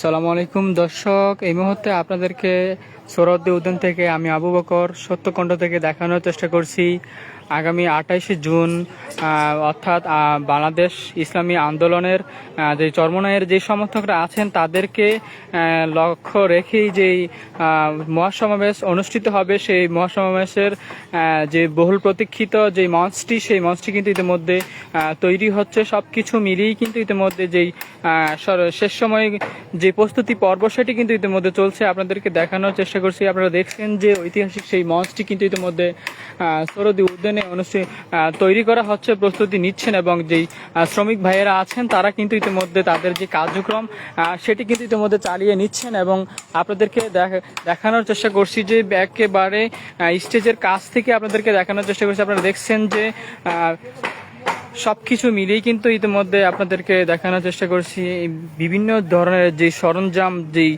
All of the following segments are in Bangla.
সালামু আলাইকুম দর্শক। এই মুহূর্তে আপনাদেরকে সৌরদ্দি উদ্যান থেকে আমি আবু বকর সত্যকণ্ঠ থেকে দেখানোর চেষ্টা করছি। আগামী আঠাইশে জুন অর্থাৎ বাংলাদেশ ইসলামী আন্দোলনের যে চরমনায়ের যে সমর্থকরা আছেন তাদেরকে লক্ষ্য রেখেই যেই মহাসমাবেশ অনুষ্ঠিত হবে, সেই মহাসমাবেশের যে বহুল প্রতীক্ষিত যে মঞ্চটি, সেই মঞ্চটি কিন্তু ইতিমধ্যে তৈরি হচ্ছে। সব কিছু মিলিয়েই কিন্তু ইতিমধ্যে যেই শেষ সময়ে যে প্রস্তুতি পর্ব, সেটি কিন্তু ইতিমধ্যে চলছে। আপনাদেরকে দেখানোর চেষ্টা করছি। আপনারা দেখছেন যে ঐতিহাসিক সেই মঞ্চটি কিন্তু ইতিমধ্যে সরদি উদ্যানে আহ, তৈরি করা হচ্ছে প্রস্তুতি নিচ্ছেন এবং যেই শ্রমিক ভাইয়েরা আছেন তারা কিন্তু ইতিমধ্যে তাদের যে কার্যক্রম সেটি কিন্তু ইতিমধ্যে চালিয়ে নিচ্ছেন এবং আপনাদেরকে দেখ- দেখানোর চেষ্টা করছি যে একেবারে স্টেজের কাছ থেকে আপনাদেরকে দেখানোর চেষ্টা করছি। আপনারা দেখছেন যে আহ, সবকিছু মিলিয়েই কিন্তু ইতিমধ্যে আপনাদেরকে দেখানোর চেষ্টা করছি। বিভিন্ন ধরনের যে সরঞ্জাম যেই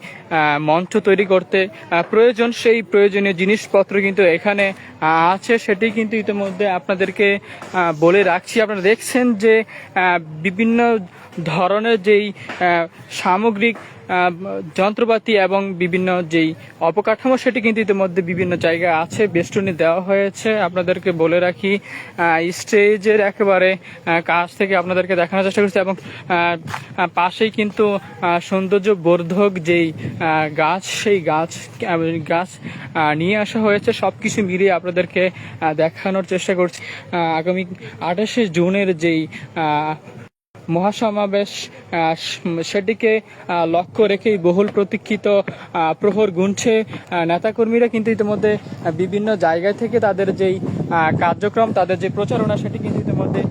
মঞ্চ তৈরি করতে প্রয়োজন সেই প্রয়োজনীয় জিনিসপত্র কিন্তু এখানে আছে। সেটি কিন্তু ইতিমধ্যে আপনাদেরকে বলে রাখছি। আপনারা দেখছেন যে বিভিন্ন ধরনের যেই সামগ্রিক যন্ত্রপাতি এবং বিভিন্ন যেই অবকাঠামো সেটি কিন্তু ইতিমধ্যে বিভিন্ন জায়গায় আছে। বেষ্টনী দেওয়া হয়েছে। আপনাদেরকে বলে রাখি স্টেজের একেবারে কাছ থেকে আপনাদেরকে দেখানোর চেষ্টা করছি এবং পাশেই কিন্তু সৌন্দর্য বর্ধক যেই গাছ, সেই গাছ গাছ নিয়ে আসা হয়েছে। সব কিছু মিলিয়ে আপনাদেরকে দেখানোর চেষ্টা করছি। আগামী আঠাশে জুনের যেই মহাসমাবেশ সেটিকে লক্ষ্য রেখেই বহুল প্রতীক্ষিত প্রহর গুনছে নেতাকর্মীরা। কিন্তু ইতিমধ্যে বিভিন্ন জায়গা থেকে তাদের যেই কার্যক্রম, তাদের যে প্রচারণা, সেটি কিন্তু ইতিমধ্যে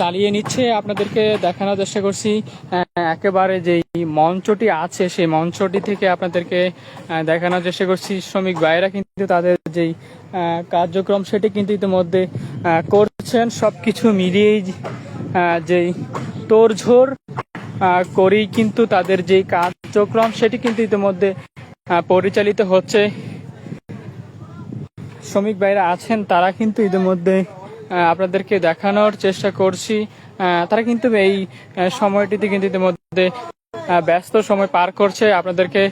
চালিয়ে নিচ্ছে। আপনাদেরকে দেখানোর চেষ্টা করছি একেবারে যেই মঞ্চটি আছে, সেই মঞ্চটি থেকে আপনাদেরকে দেখানোর চেষ্টা করছি। শ্রমিক ভাইয়েরা কিন্তু তাদের যেই কার্যক্রম সেটি কিন্তু ইতিমধ্যে করছেন। সব কিছু মিলিয়েই যেই তোড়ঝোড় করেই কিন্তু তাদের যেই কার্যক্রম সেটি কিন্তু ইতিমধ্যে পরিচালিত হচ্ছে। শ্রমিক ভাইরা আছেন, তারা কিন্তু ইতিমধ্যে আপনাদেরকে দেখানোর চেষ্টা করছি। তারা কিন্তু এই সময়টিতে কিন্তু ইতিমধ্যে ব্যস্ত সময় পার করছে। আপনাদেরকে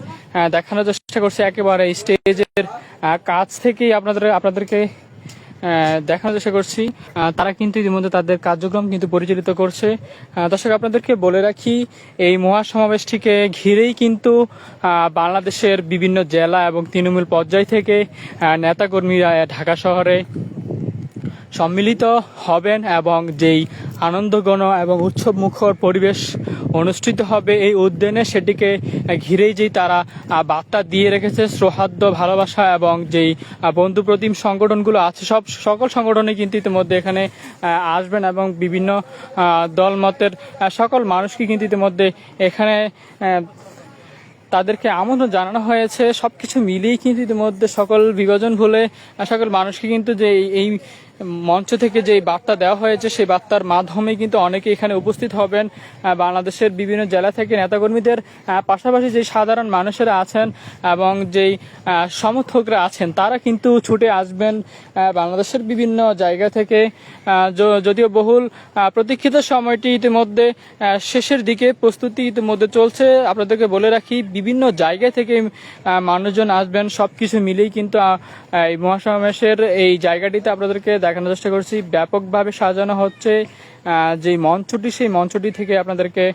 দেখানোর চেষ্টা করছে একেবারে স্টেজের কাছ থেকেই আপনাদের, আপনাদেরকে দেখানোর চেষ্টা করছি। তারা কিন্তু ইতিমধ্যে তাদের কার্যক্রম কিন্তু পরিচালিত করছে। দর্শক, আপনাদেরকে বলে রাখি, এই মহাসমাবেশটিকে ঘিরেই কিন্তু বাংলাদেশের বিভিন্ন জেলা এবং তৃণমূল পর্যায় থেকে নেতাকর্মীরা ঢাকা শহরে সম্মিলিত হবেন এবং যেই আনন্দঘন এবং উৎসব মুখর পরিবেশ অনুষ্ঠিত হবে। এই উদ্যানে সেটিকে ঘিরেই যেই তারা বার্তা দিয়ে রেখেছে সৌহার্দ্য ভালোবাসা এবং যেই আহ, বন্ধুপ্রতিম সংগঠনগুলো আছে সব সকল সংগঠনই কিন্তু ইতিমধ্যে এখানে আসবেন এবং বিভিন্ন দলমতের সকল মানুষকে কিন্তু ইতিমধ্যে এখানে তাদেরকে আমন্ত্রণ জানানো হয়েছে। সব কিছু মিলিয়েই কিন্তু ইতিমধ্যে সকল বিভাজন ভুলে সকল মানুষকে কিন্তু যে এই মঞ্চ থেকে যে বার্তা দেওয়া হয়েছে, সেই বার্তার মাধ্যমে কিন্তু অনেকে এখানে উপস্থিত হবেন বাংলাদেশের বিভিন্ন জেলা থেকে নেতাকর্মীদের পাশাপাশি যে সাধারণ মানুষেরা আছেন এবং যেই সমর্থকরা আছেন, তারা কিন্তু ছুটে আসবেন বাংলাদেশের বিভিন্ন জায়গা থেকে যদিও বহুল প্রতীক্ষিত সময়টি ইতিমধ্যে শেষের দিকে প্রস্তুতি ইতিমধ্যে চলছে। আপনাদেরকে বলে রাখি, বিভিন্ন জায়গা থেকে মানুষজন আসবেন সব কিছু মিলেই কিন্তু এই মহাসমাবেশের এই জায়গাটিতে আপনাদেরকে দেখানোর চেষ্টা করছি। ব্যাপকভাবে সাজানো হচ্ছে যে মঞ্চটি, সেই মঞ্চটি থেকে আপনাদেরকে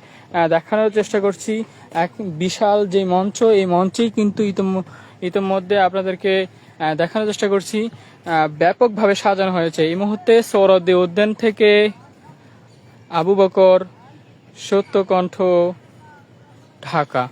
দেখানোর চেষ্টা করছি। এক বিশাল যে মঞ্চ, এই মঞ্চেই কিন্তু ইতিম- ইতিমধ্যে আপনাদেরকে দেখানোর চেষ্টা করছি। ব্যাপকভাবে সাজানো হয়েছে। এই মুহূর্তে সৌরদ্দি উদ্যান থেকে আবু বকর, সত্যকণ্ঠ, ঢাকা।